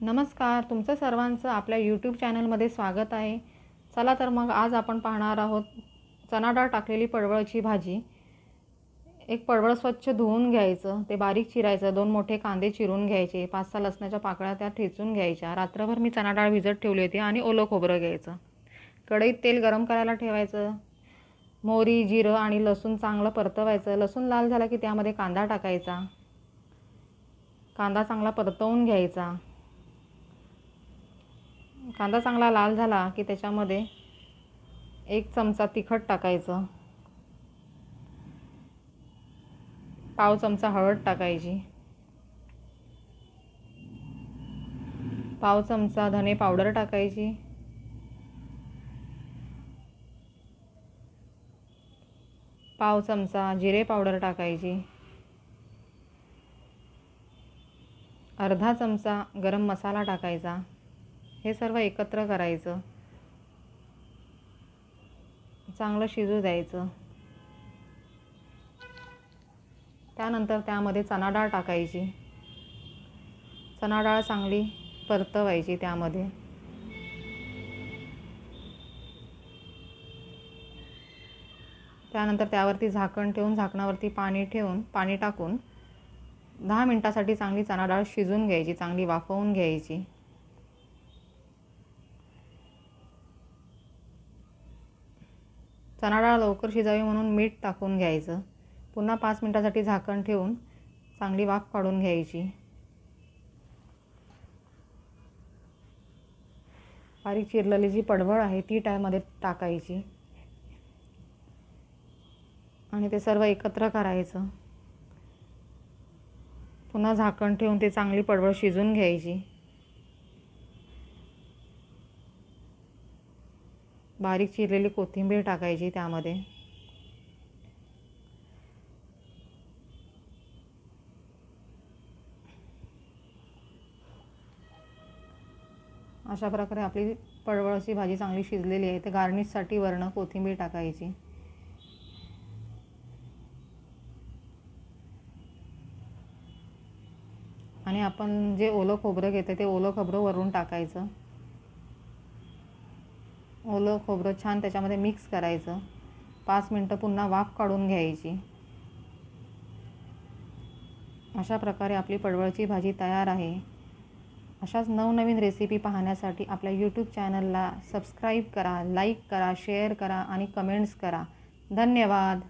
नमस्कार तुमचं सर्वांचं आपल्या यूट्यूब चॅनलमध्ये स्वागत आहे. चला तर मग आज आपण पाहणार आहोत चणा डाळ टाकलेली पडवळची भाजी. एक पडवळ स्वच्छ धुवून घ्यायचं ते बारीक चिरायचं दोन मोठे कांदे चिरून घ्यायचे पाच सहा लसणाच्या पाकळ्या त्या ठेचून घ्यायच्या. रात्रभर मी चणाडाळ भिजत ठेवली होती आणि ओलं खोबरं घ्यायचं. कढईत तेल गरम करायला ठेवायचं. मोहरी जिरं आणि लसूण चांगलं परतवायचं. लसूण लाल झाला की त्यामध्ये कांदा टाकायचा. कांदा चांगला परतवून घ्यायचा. कांदा चांगला लाल झाला की त्याच्यामध्ये एक चमचा तिखट टाकायचं. पाव चमचा हळद टाकायची. पाव चमचा धने पावडर टाकायची. पाव चमचा जिरे पावडर टाकायची. अर्धा चमचा गरम मसाला टाकायचा. हे सर्व एकत्र करायचं. चांगलं शिजू द्यायचं. त्यानंतर त्यामध्ये चणा डाळ टाकायची. चणा डाळ चांगली परतवायची त्यामध्ये. त्यानंतर त्यावरती झाकण ठेवून झाकणावरती पाणी ठेवून पाणी टाकून दहा मिनटासाठी चांगली चणा डाळ शिजून घ्यायची चांगली वाफवून घ्यायची. चणा डाळ लवकर शिजावी म्हणून मीठ टाकून घ्यायचं. पुन्हा पाच मिनटासाठी झाकण ठेवून चांगली वाफ काढून घ्यायची. बारीक चिरलेली जी पडवळ आहे ती टायमध्ये टाकायची. आणि ते सर्व एकत्र करायचं. पुन्हा झाकण ठेवून ते चांगली पडवळ शिजून घ्यायची. बारीक चिरलेली कोथिंबीर टाकायची त्यामध्ये. अशा प्रकारे आपली पडवळाची भाजी चांगली शिजलेली आहे. ते गार्निशसाठी वर्ण कोथिंबीर टाकायची. आणि आपण जे ओलं खोबरं घेते ते ओलं खोबरं वरून टाकायचं. ओलं खोबरं छान त्याच्यामध्ये मिक्स करायचं. पाच मिनटं पुन्हा वाफ काढून घ्यायची. अशा प्रकारे आपली पडवळची भाजी तयार आहे. अशाच नवनवीन रेसिपी पाहण्यासाठी आपल्या यूट्यूब चॅनलला सबस्क्राईब करा लाईक करा शेअर करा आणि कमेंट्स करा. धन्यवाद!